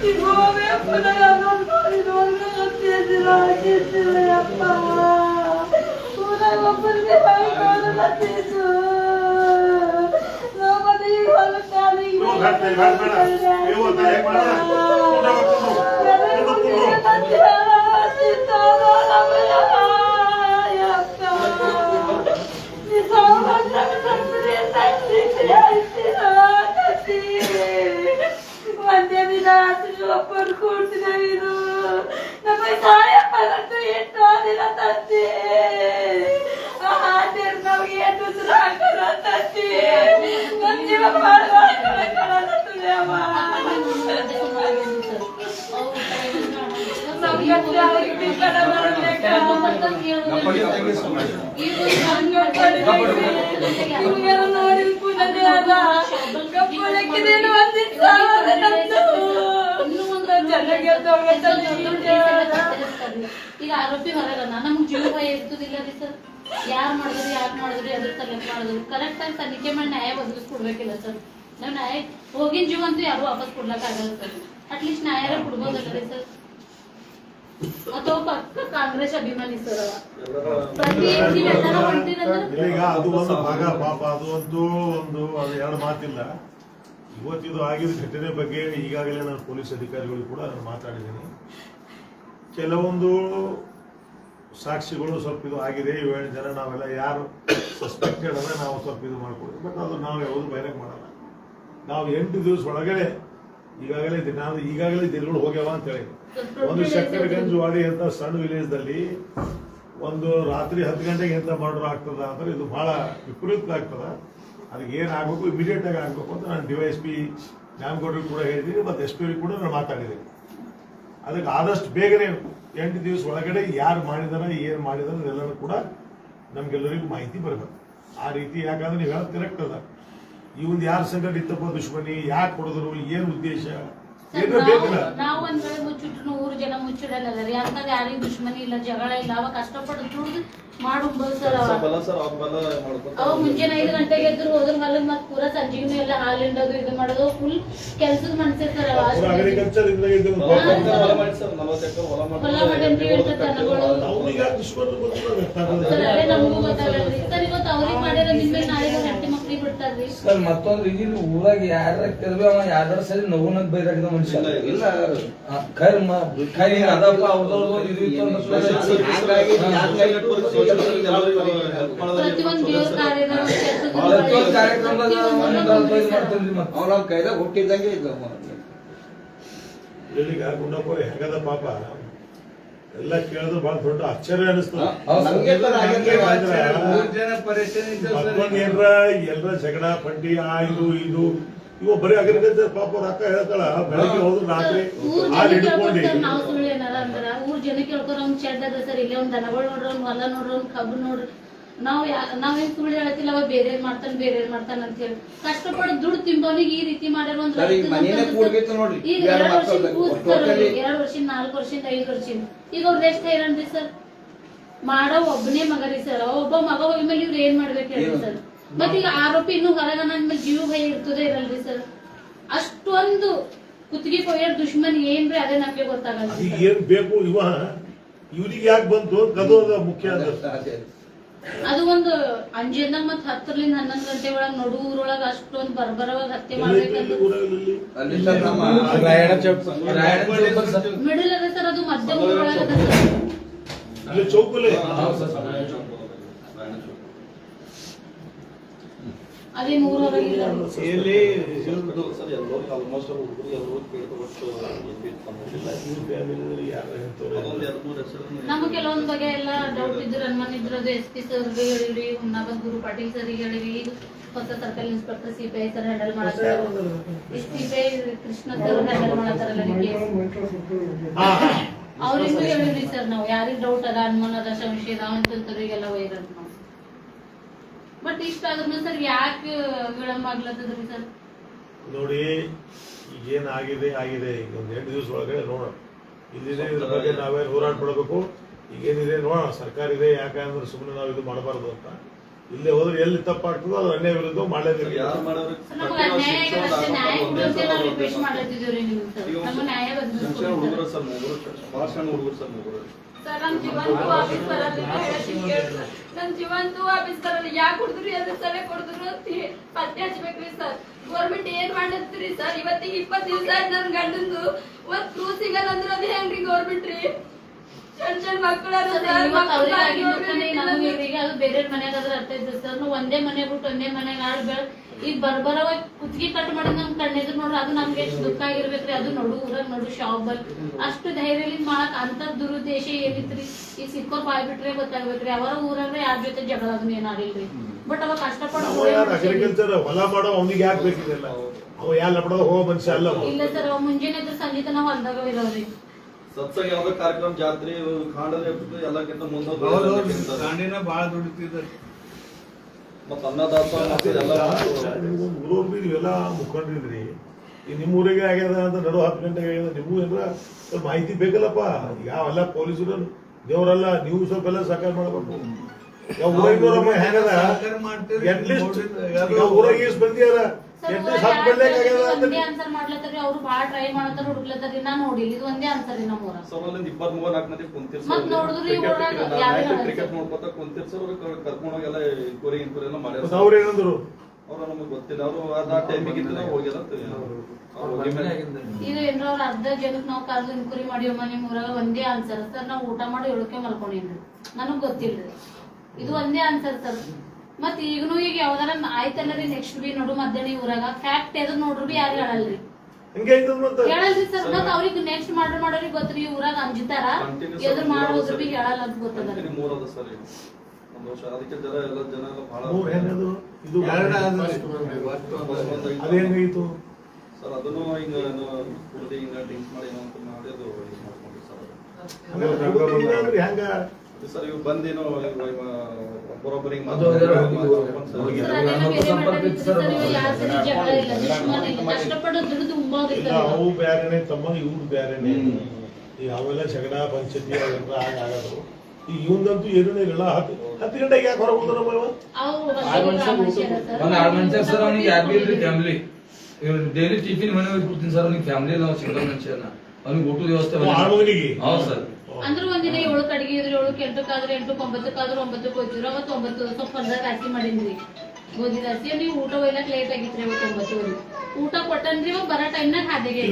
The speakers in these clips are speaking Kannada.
কীভাবে আপনার আমার পরিবারকে হাতিয়ে দিল হাতিয়েছিল আপা ওনার বাপরকে ভাই করে হাতিয়েছ নবাদি হলো তারিখ ಮಂಡ್ಯದ ರಾತ್ರಿ ಒಬ್ಬರು ಕೂಡ್ತಿದ್ದೆ ಇದು ನಮ್ಮ ಎಷ್ಟು ತಂದೆ ಆ ನಮಗೆ ಉಸಿರು ತಂದೆ ನನ್ನ ಜೀವ ನೋಡಿ ಈಗ ಆರೋಪಿ ಹೊರಗಲ್ಲ ನಮ್ಗೆ ಜೀವ ಭಯ ಇರ್ತದಿಲ್ಲ ರೀ ಸರ್ ಯಾರು ಮಾಡಿದ್ರು ಯಾಕೆ ಮಾಡಿದ್ರು ಎದ್ರ ತಲೆ ಮಾಡಿದ್ರು ಕರೆಕ್ಟ್ ಆಗಿ ತನಿಖೆ ಮಾಡಿ ನ್ಯಾಯ ಒದಗಿಸ್ಕೊಡ್ಬೇಕಿಲ್ಲ ಸರ್ ನಾವ್ ನ್ಯಾಯ ಹೋಗಿನ ಜೀವ ಅಂತೂ ಯಾರು ವಾಪಸ್ ಕೊಡ್ಲಕ್ ಆಗಲ್ಲ ಸರ್ ಅಟ್ಲೀಸ್ಟ್ ನ್ಯಾಯ ಕೊಡ್ಬೋದಲ್ಲ ರೀ ಸರ್ ಅಥವಾ ಪಕ್ಕ ಕಾಂಗ್ರೆಸ್ ಅಭಿಮಾನಿ ಸರ್ ಅವ ಪ್ರತಿ ಹೆಜ್ಜೆ ಎಲ್ಲಾರು ಹೊಂಟಿರಂದ್ರೆ ಈಗ ಅದು ಒಂದು ಭಾಗ ಪಾಪ ಅದು ಒಂದು ಒಂದು ಅದು ಎರಡು ಮಾತಿಲ್ಲ ಇವತ್ತಿದು ಆಗಿದ ಘಟನೆ ಬಗ್ಗೆ ಈಗಾಗಲೇ ನಾನು ಪೊಲೀಸ್ ಅಧಿಕಾರಿಗಳು ಕೂಡ ನಾನು ಮಾತಾಡಿದ್ದೀನಿ. ಕೆಲವೊಂದು ಸಾಕ್ಷಿಗಳು ಸ್ವಲ್ಪ ಇದು ಆಗಿದೆ ಏಳು ಜನ, ನಾವೆಲ್ಲ ಯಾರು ಸಸ್ಪೆಕ್ಟೆಡ್ ಅಂದರೆ ನಾವು ಸ್ವಲ್ಪ ಇದು ಮಾಡ್ಕೊಡ್ತೀವಿ ಬಟ್ ಅದು ನಾವು ಯಾವುದು ಬಯಲಕ್ಕೆ ಮಾಡಲ್ಲ. ನಾವು ಎಂಟು ದಿವಸ ಒಳಗಡೆ ಈಗಾಗಲೇ ನಾವು ಈಗಾಗಲೇ ದಿನಗಳು ಹೋಗ್ಯಾವ ಅಂತ ಹೇಳಿ. ಒಂದು ಶಕ್ಕರಗಂಜ್ ವಾಡಿ ಅಂತ ಸಣ್ಣ ವಿಲೇಜ್ದಲ್ಲಿ ಒಂದು ರಾತ್ರಿ ಹತ್ತು ಗಂಟೆಗೆ ಎಂತ ಮಾಡ್ರು ಆಗ್ತದ ಅಂದ್ರೆ ಇದು ಬಹಳ ವಿಪರೀತ ಆಗ್ತದ ಅದಕ್ಕೆ ಏನಾಗಬೇಕು ಆಗ್ಬೇಕು ಇಮಿಡಿಯೇಟ್ ಆಗಿ ಆಗಬೇಕು ಅಂತ ನಾನು ಡಿವೈಎಸ್ಪಿ ಪಿ ನ್ಯಾಮಗೌಡರು ಕೂಡ ಹೇಳಿದ್ದೀನಿ ಮತ್ತು ಎಸ್ ಪಿ ಕೂಡ ನಾನು ಮಾತಾಡಿದ್ದೀನಿ. ಅದಕ್ಕೆ ಆದಷ್ಟು ಬೇಗನೆ ಎಂಟು ದಿವಸ ಒಳಗಡೆ ಯಾರು ಮಾಡಿದಾರ ಏನು ಮಾಡಿದಾರ ಎಲ್ಲರೂ ಕೂಡ ನಮಗೆಲ್ಲರಿಗೂ ಮಾಹಿತಿ ಬರಬೇಕು. ಆ ರೀತಿ ಯಾಕಂದ್ರೆ ನೀವು ಹೇಳೋದು ಕರೆಕ್ಟ್ ಅದ ಇವನ್ ಯಾರು ಸಂಘಟ ಇತ್ತಪ್ಪ ದುಶ್ಮನಿ ಯಾಕೆ ಕೊಡಿದ್ರು ಏನು ಉದ್ದೇಶ? ನಾವು- ಒಂದ್ ಮುಚ್ಚಿಟ್ರು ಊರು ಜನ ಮುಚ್ಚಿಡಲ್ಲ ರೀ ಅಂತ ಯಾರಿಗೂ ದುಶ್ಮನಿ ಇಲ್ಲ ಜಗಳ ಇಲ್ಲ. ಅವ ಕಷ್ಟಪಟ್ಟು ದುಡ್ದು ಮಾಡುಂಬೋದು ಸರ್ ಅವ ಮುಂಜಾನೆ ಐದು ಗಂಟೆಗೆ ಎದ್ರು ಹೋದ್ರ ಮತ್ತೆ ಪೂರ ಸಂಜೆಗೂ ಎಲ್ಲ ಹಾಲು ಹಿಂಡೋದು ಇದು ಮಾಡೋದು ಫುಲ್ ಕೆಲ್ಸದ ಮಾಡಿ ಸರ್ ನಲವತ್ತು ಎಕರೆ ಹೊಲ ಹೊಲ ಮಾಡಿ ಮಾಡೇನ್ರಿ ಎಂಟು ದನಗಳು ಅವ್ರಿಗೆ ಯಾಕೆ ದುಶ್ಮನ ಸರ್ ಅದೇ ನಮಗೂ ಗೊತ್ತಾಗಲ್ರಿ ಸರ್ ಇವತ್ತು ಅವ್ರಿಗೆ ಮಾಡ್ಯಾರ ನಿಮ್ಮೆ ನಾಳೆಗೆ ಹೆಂಡತಿ ಮಕ್ಳಿಗೆ ಬಿಡ್ತಾರ್ರಿ ಸರ್ ಮತ್ತೊಂದು ಇಲ್ಲಿ ಊರಾಗ ಯಾರ ಕೆಲ್ವಿ ಅವ ಯಾರ ಸರಿ ಮನುಷ್ಯ ಇಲ್ಲ ಆ, ಖೈರ್ ಮ ಖೈರ್ ಹಿಂಗ್ ಅದಪ್ಪ ಅವ್ರದವ್ರದ್ದು ಇದು ಇತ್ತು ಅಂತ ಪ್ಲಸ್ ಹಾಗಾಗಿ ಹಾಗಾಗಿ network social ಎಲ್ಲರಿಗೂ help ಮಾಡೋದ್ರಲ್ಲಿ ಪ್ರತಿಯೊಂದು ದೇವ್ರ ಕಾರ್ಯದ ಕೆಲ್ಸದ ಪ್ರತಿಯೊಂದು ಕಾರ್ಯಕ್ರಮದಾಗ ಒಂದ್ ಅಲ್ಪ ಇದು ಮಾಡ್ತೀನಿ ಮತ್ತೆ ಅವ್ನ ಕೈದಾಗ ಹುಟ್ಟಿದಂಗೆ ಇದ್ದ ಈಗ ಗುಂಡಪ್ಪ ಹೆಂಗದ ಪಾಪ ಎಲ್ಲ ಕೇಳಿದ್ರೆ ಬಹಳ ದೊಡ್ಡ ಆಶ್ಚರ್ಯ ಅನಿಸ್ತದ ಏನ್ರ ಎಲ್ಲರ ಜಗಳ ಪಂಡಿ ಆ ಇದು ಇದು ಇವ ಬರೀ ಅಗ್ರಿಕಲ್ಚರ್ ಪಾಪ ಅವ್ರ ಅಕ್ಕ ಹೇಳ್ತಾಳ ಬೆಳಗ್ಗೆ ಹೋದ್ರು ರಾತ್ರಿ ಊರ್ ಹಾಲು ಜನ ಹಿಡ್ಕೊಂಡು. ನಾವು ಸುಳ್ಳು ಏನಾರ ಅಂದ್ರ ಊರ್ ಜನ ಕೇಳ್ಕೊರ ಅವ್ನ್ ಶೆಡ್ ಅದ ಸರ್ ಇಲ್ಲೇ ಒಂದ್ ದನಗಳು ನೋಡ್ರಿ ಒಂದ್ ಹೊಲ ನೋಡ್ರಿ ಒಂದ್ ಕಬ್ಬು ನೋಡ್ರಿ. ನಾವ್ ನಾವೇನ್ ಸುಳ್ಳು ಹೇಳ್ತಿಲ್ಲ ಅವ ಬೇರೆ ಮಾಡ್ತಾನ ಬೇರೆ ಮಾಡ್ತಾನ ಅಂತ ಹೇಳಿ. ಕಷ್ಟಪಟ್ಟು ದುಡ್ಡು ತಿಂಬವನಿಗೆ ಈ ರೀತಿ ಮಾಡ್ಯಾರ ಒಂದ್ ಸರ್, ಈಗ. ಎರಡು ವರ್ಷ ಕೂಸ್ತಾರ ಎರಡ್ ವರ್ಷ ನಾಲ್ಕು ವರ್ಷದಿಂದ ಐದು ವರ್ಷದಿಂದ ಈಗ ಅವ್ರ ಎಷ್ಟ್ ಹೈರಾಣ್ರಿ ಸರ್. ಮಾಡೋ ಒಬ್ಬನೇ ಮಗ ರೀ ಸರ್ ಒಬ್ಬ ಮಗ ಹೋದ್ಮೇಲೆ ಇವ್ರು ಏನ್ ಮಾಡ್ಬೇಕು ಹೇಳಿ ಸರ್? ಮತ್ತೆ ಈಗ ಆರೋಪಿ ಇನ್ನೂ ಹೊರಗನ ಮೇಲೆ ಜೀವ ಭಯ ಇರ್ತದೆ ಇರಲ್ರಿ ಸರ್ ಅಷ್ಟೊಂದು ಕುತ್ತಿಗೆ ಕೊಯ್ಯರ್ ದುಶ್ಮನ್ ಏನ್ರಿ ಅದೇ ನಮ್ಗೆ ಗೊತ್ತಾಗಲ್ಲ ಈಗ ಏನ್ ಬೇಕು ಇವ? ಇವ್ರಿಗೆ ಯಾಕೆ ಬಂತು? ಅದು. ಅದು ಮುಖ್ಯ ಅದೇ. ಅದು ಒಂದು ಅಂಜಿಂದ ಮತ್ ಹತ್ತರಿಂದ ಹನ್ನೊಂದು ಗಂಟೆ ಒಳಗ್ ನಡು ಊರೊಳಗ ಅಷ್ಟೊಂದು ಬರ್ಬರವಾಗಿ ಹತ್ಯೆ ಮಾಡ್ಬೇಕಂದ್ರೆ. ಮಿಡಲ್ ಅದ ಸರ್ ಅದು ಮಧ್ಯ ಊರೊಳಗ ಅದ ಹೌದು ಸರ್. ಅದೇನ್ ಊರೊಳಗಿಲ್ಲ ಇಲ್ಲಿ ಸರ್ ಎಲ್ಲರೂ ಆಲ್ಮೋಸ್ಟ್ ಹುಡುಗರು ಎಲ್ಲರೂ ಕೇಳಿದ್ರು ಒಟ್ಟು ಎಲ್ಲಿ ಇವ್ರ ಫ್ಯಾಮಿಲಿ ಯಾರು ಹೇಳ್ತಾರೆ? ಅದೊಂದು ಎರಡು ಮೂರು ಹೆಸರು ನಮ್ಗೆ ಕೆಲವೊಂದ್ ಬಗ್ಗೆ ಎಲ್ಲ ಡೌಟ್ ಇದ್ರು ಹನುಮಾನ್ ಇದ್ರು ಅದು ಎಸ್ ಪಿ ಸರ್ ಹೇಳಿವಿ ಹುಮ್ನಾಬಾದ್ ಗುರು ಪಾಟೀಲ್ ಸರ್ ಹೇಳಿವಿ ಈಗ ಹೊಸ circle inspector C P I sir handle ಮಾಡ್ತಾರೆ C P I Krishna sir handle ಮಾಡ್ತಾರಲ್ಲ ಅವ್ರಿಗೂ ಹೇಳಿದ್ರಿ ಸರ್ ನಾವು ಯಾರಿಗೆ ಡೌಟ್ ಅದ ಅನುಮಾನ ಅದ ಸಂಶಯ ಅದ ಅಂತಂತವ್ರಿಗೆಲ್ಲ ವೈರಲ್ ಬಟ್ ಇಷ್ಟ ಆದ್ರೂ ಸರ್ ಯಾಕೆ ವಿಳಂಬ ಆಗ್ಲತ್ತದ್ರಿ ಸರ್ ನೋಡಿ ಈಗ ಏನ್ ಆಗಿದೆ ಆಗಿದೆ. ಈಗ ಒಂದ್ ಎಂಟು ದಿವಸ ಒಳಗಡೆ ನೋಡೋಣ. ಇಲ್ಲಿದೆ ಇದ್ರ ಬಗ್ಗೆ ನಾವೇನು ಹೋರಾಟ ಈಗೇನಿದೆ ನೋಡೋಣ ಸರ್ಕಾರ ಇದೆ ಯಾಕಂದ್ರೆ ಸುಮ್ಮನೆ ನಾವು ಇದು ಮಾಡಬಾರ್ದು ಅಂತ. ಇಲ್ಲೇ ಹೋದ್ರೆ ಎಲ್ಲಿ ತಪ್ಪಾಗ್ತದೋ ಅದು ಅನ್ಯಾಯ ವಿರುದ್ಧ ಮಾಡಲೇಬೇಕು ಯಾರು ಮಾಡೋರು ನ್ಯಾಯ ಹುಡುಗರು ಸರ್ ಹುಡುಗರು ಸರ್ ಮೂವರು ಸರ್ ನಮ್ ಜೀವಂತು ವಾಪಸ್ ಬರಲ್ಲ ಹೇಳ್ತೀನಿ ಕೇಳ್ರಿ ಸರ್. ನಮ್ ಜೀವಂತು ವಾಪಸ್ ಬರಲ್ಲ ಯಾಕೆ ಕುಡಿದ್ರಿ ಅದ್ರ ಸಲ ಕೊಡಿದ್ರು ಪತ್ತೆ ಹಚ್ಬೇಕ್ರಿ ಸರ್. ಗೌರ್ಮೆಂಟ್ ಏನ್ ಮಾಡತ್ರಿ ಸರ್? ಇವತ್ತಿಗೆ ಇಪ್ಪತ್ತು ದಿವಸ ನನ್ ಗಂಡಂದು. ಒಂದ್ ಸಿಗಲ್ಲ ಅಂದ್ರೆ ಅದ್ ಹೆಂಗ್ರಿ ಗೌರ್ಮೆಂಟ್ ರೀ? ಅದು ಬೇರೆ ಮನ್ಯಾಗ ಅದ್ರ ಅರ್ಥ ಇರ್ತದೆ ಸರ್. ನಾವು ಒಂದೇ ಮನೆ ಬಿಟ್ಟು ಒಂದೇ ಮನೆಗೆ ಆಡ್ ಬೆಳ್ ಈಗ ಬರ್ಬರವ ಕುತ್ತಿಗೆ ಕಟ್ ಮಾಡಿದ್ ನಮ್ ಕಣ್ಣೆದ್ರು ನೋಡ್ರಿ ಅದು ನಮ್ಗೆ ಎಷ್ಟು ದುಃಖ ಆಗಿರ್ಬೇಕ್ರಿ ಅದು ನೋಡು ಊರಾಗ ನೋಡು ಶಾಪ್ ಬಲ್. ಅಷ್ಟು ಧೈರ್ಯದಿಂದ ಮಾಡಕ್ ಅಂತ ದುರುದ್ದೇಶ ಏನಿತ್ರಿ? ಈಗ ಸಿಕ್ಕೋರ್ ಬಾಯ್ ಬಿಟ್ರೆ ಗೊತ್ತಾಗ್ಬೇಕ್ರಿ ಅವರ ಊರಾಗ ಯಾರ ಜೊತೆ ಜಗಳ ಅದನ್ನ ಏನಾಗಿಲ್ರಿ ಬಟ್ ಅವ ಯಾರು ಅಗ್ರಿಕಲ್ಚರ್ ಹೊಲ ಮಾಡೋ ಅವನಿಗೆ ಯಾಕೆ ಬೇಕಿದೆಲ್ಲ ಅವ ಯಾವ ಲಪಡದ ಹೋಗೋ ಮನುಷ್ಯ ಅಲ್ಲ ಇಲ್ಲ ಸರ್ ಅವ ಮುಂಜಾನೆ ಸಂಜೆ ತನಕ ಹೊಲ್ದಾಗ ಇರೋರಿ ಸತ್ಸಂಗ ಯಾವ್ದೋ ಕಾರ್ಯಕ್ರಮ ಜಾತ್ರೆ ಕಾಂಡದ ಎಲ್ಲಕ್ಕಿಂತ ಮುಂದೆ ಗಾಂಡಿನ ಬಾಳ ದುಡಿತಿದ್ದಾರೆ ಮತ್ತೆ ಅನ್ನದಾಸೋಹ ಮತ್ತೆ ಎಲ್ಲ ನೀವು ಊರವ್ರು ಬಿ ನೀವೆಲ್ಲ ಮುಖಂಡ್ರಿದ್ರಿ. ಈ ನಿಮ್ಮ ಊರಿಗೆ ಆಗ್ಯದ ಅಂತ ನಡು ಹತ್ತು ಗಂಟೆಗೆ ಆಗ್ಯದ ನಿಮಗೂ ಏನಾರ ಸ್ವಲ್ಪ ಮಾಹಿತಿ ಬೇಕಲ್ಲಪ್ಪ? ಯಾವೆಲ್ಲ ಪೊಲೀಸರು? ದೇವರೆಲ್ಲ ನೀವು ಸ್ವಲ್ಪ ಎಲ್ಲ ಸಹಕಾರ ಮಾಡಬೇಕು. ಯಾವ ಊರಾಗಿನವ್ರಪ್ಪ ಹೆಂಗದ. ಅಟ್ಲೀಸ್ಟ್ ಈಗ ಊರಾಗ ಎಷ್ಟು ಬಂದಿಯಾರ ಒಂದೇ ಆನ್ಸರ್ ಮಾಡ್ಲತ್ತಾರ್ರಿ ಅವ್ರು ಬಾಳ ಟ್ರೈ ಮಾಡತ್ತಾರ ನಾ ನೋಡಿಲ್ಲ ಇದು ಒಂದೇ ಆನ್ಸರ್ ರೀ ನಮ್ಮ ಊರಾಗ ಸರ್ ಅಲ್ಲಿಂದ ಇಪ್ಪತ್ತ್ ಮೂರು ನಾಲ್ಕು ಮಂದಿ ಕುಂತಿರ್ ಮತ್ತ್ ನೋಡಿದ್ರಿ ಊರಾಗ ಯಾವ್ದೇ ಹೇಳಲ್ಲ ಕ್ರಿಕೆಟ್ ಸರ್. ನೋಡ್ಕೊತ ಕುಂತಿರ್ ಸರ್ ಕರ್ಕೊಂಡು ಹೋಗಿ ಎಲ್ಲ ಇನ್ಕ್ವೈರಿ ಇನ್ಕ್ವೈರಿ ಎಲ್ಲ ಮಾಡ್ಯಾರ. ಅವ್ರು ಏನಂದ್ರು? ಅವ್ರು ನಮಗೆ ಗೊತ್ತಿಲ್ಲ ಅವರು ಆ ಟೈಮಿಗೆ ಇದ್ರೆ ಹೋಗ್ಯಾರ ಅಂತ ಅವ್ರು ಹೋಗಿ ಮೇಲೆ ಇದು ಏನ್ರ ಅವ್ರ ಅರ್ಧ ಜನಕ್ಕೆ ನಾವು ಕರ್ದು ಇನ್ಕ್ವರಿ ಮಾಡಿವಮ್ಮ ನಿಮ್ ಊರಾಗ ಒಂದೇ ಆನ್ಸರ್ ಸರ್ ನಾವು ಊಟ ಮಾಡಿ ಹೇಳಕ್ಕೆ ಮಲ್ಕೊಂಡಿನ್ರಿ ನನಗ್ ಗೊತ್ತಿಲ್ರಿ. ಇದು ಒಂದೇ ಆನ್ಸರ್ ಸರ್. ಮತ್ ಈಗನು ಈಗ ಯಾವ್ದಾರ ಆಯ್ತಲ್ಲ ರೀ ನೆಕ್ಸ್ಟ್ ಬಿ ನೋಡು ಮಧ್ಯಾಹ್ನ ಊರಾಗ. ಫ್ಯಾಕ್ಟ್ ಎದ್ರ ನೋಡ್ರು ಬಿ ಯಾರು ಹೇಳಲ್ರಿ? ಹೇಳಲ್ರಿ ಸರ್. ಮತ್ ಅವ್ರಿಗೆ ನೆಕ್ಸ್ಟ್ ಮರ್ಡರ್ ಮಾಡೋರಿಗೆ ಗೊತ್ತ್ರಿ ಊರಾಗ ಅಂಜಿತಾರ. ಎದ್ರ ಮಾಡೋದ್ರ ಬಿ ಹೇಳಲ್ಲ ಅಂತ ಗೊತ್ತದ ಸರ್ ಅದನ್ನು ಹಿಂಗ ಕುಡ್ದು ಮಾಡಿ ಏನೋ ಅಂತ ಮಾಡಿ ಅದು ಸರ್ ಇವ್ ಬಂದೇನೋ ಬರೋಬ್ಬರಿ ಅವು ಬ್ಯಾರೆನೆ ತಮ್ಮ ಇವ್ರು ಬ್ಯಾರೆನೆ. ಈಗ ಅವೆಲ್ಲ ಜಗಳ ಪಂಚಾಯತಿ ಅವೆಲ್ಲ ಆಗ ಆಗದು. ಈಗ ಇವಂದಂತೂ ಏನೂ ಇರಲ್ಲ ಹತ್ತು ಹತ್ತು ಗಂಟೆಗೆ ಯಾಕೆ ಹೊರಗೆ ಬಂದ್ರು ನಮ್ಮ ಇವ? ಒಂದ್ ಆರು ಮನುಷ್ಯ ಸರ್. ಅವ್ನಿಗೆ ಯಾರು ಇಲ್ರಿ ಫ್ಯಾಮಿಲಿ ಡೈಲಿ ಟಿಫಿನ್ ಮನೆ ಹೋಗಿ ಕೊಡ್ತೀನಿ ಸರ್ ಅವ್ನಿಗೆ ಫ್ಯಾಮಿಲಿ ನಾವು ಸಿಂಗಲ್ ಮನುಷ್ಯನ. ಅವ್ನಿಗೆ ಊಟದ ವ್ಯವಸ್ಥೆ ಹೌದು ಸರ್. ಅಂದ್ರೆ ಒಂದಿನ ಏಳು ಅಡಿಗೆ ಇದ್ರೆ ಏಳು ಎಂಟಕ್ಕಾದ್ರೆ ಎಂಟಕ್ಕೆ ಒಂಬತ್ತಕ್ಕಾದ್ರೆ ಒಂಬತ್ತಕ್ಕೆ ಹೋಗ್ತಿದ್ರು ಅವತ್ತು ಒಂಬತ್ತು ಸ್ವಲ್ಪ ಹೊಲ್ದಾಗ ರಾಶಿ ಮಾಡಿದ್ರಿ ಗೋಧಿ ರಾಶಿ ನೀವು ಊಟ ಒಯ್ಲಕ್ ಲೇಟ್ ಆಗಿತ್ರಿ ಅವತ್ತು ಒಂಬತ್ತುವರೆ. ಊಟ ಕೊಟ್ಟನ್ರಿ ಇವಾಗ ಬರೋ ಟೈಮ್ನಾಗ ಹಾದಿಗೆ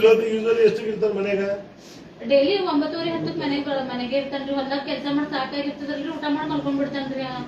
ಡೈಲಿ ಒಂಬತ್ತುವರೆ ಹತ್ತಕ್ಕೆ ಮನೆಗೆ ಮನೆಗೆ ಇರ್ತಾನ್ರಿ. ಹೊಲ್ದಾಗ ಕೆಲಸ ಮಾಡಿ ಸಾಕಾಗಿರ್ತದಲ್ರಿ ಊಟ ಮಾಡಿ ಮಲ್ಕೊಂಡ್ ಬಿಡ್ತಾನ್ರಿ ಅವ.